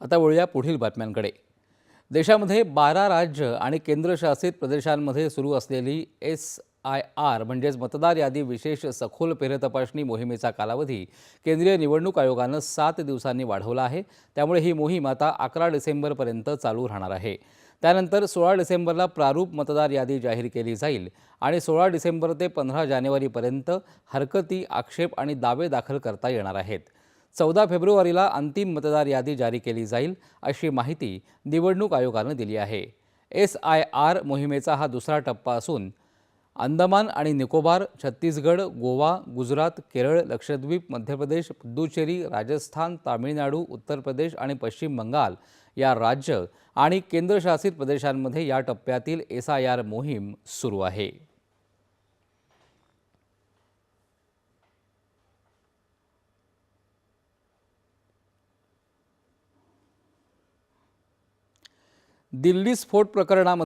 आता वळूया पुढील बातम्यांकडे. देशामध्ये बारा राज्य आणि केंद्रशासित प्रदेशांमध्ये सुरू असलेली एस आय आर म्हणजेच मतदार यादी विशेष सखोल फेरतपासणी मोहिमेचा कालावधी केंद्रीय निवडणूक आयोगानं सात दिवसांनी वाढवला आहे. त्यामुळे ही मोहीम आता अकरा डिसेंबरपर्यंत चालू राहणार आहे. त्यानंतर सोळा डिसेंबरला प्रारूप मतदार यादी जाहीर केली जाईल आणि सोळा डिसेंबर ते पंधरा जानेवारीपर्यंत हरकती आक्षेप आणि दावे दाखल करता येणार आहेत. चौदा फेब्रुवारीला अंतिम मतदार यादी जारी केली जाईल अशी माहिती निवडणूक आयोगानं दिली आहे. एस आय आर मोहिमेचा हा दुसरा टप्पा असून अंदमान आणि निकोबार छत्तीसगड गोवा गुजरात केरळ लक्षद्वीप मध्य प्रदेश पुद्दुचेरी राजस्थान तामिळनाडू उत्तर प्रदेश आणि पश्चिम बंगाल या राज्य आणि केंद्रशासित प्रदेशांमध्ये या टप्प्यातील एस आय आर मोहीम सुरू आहे. दिल्ली स्फोट प्रकरणामध्ये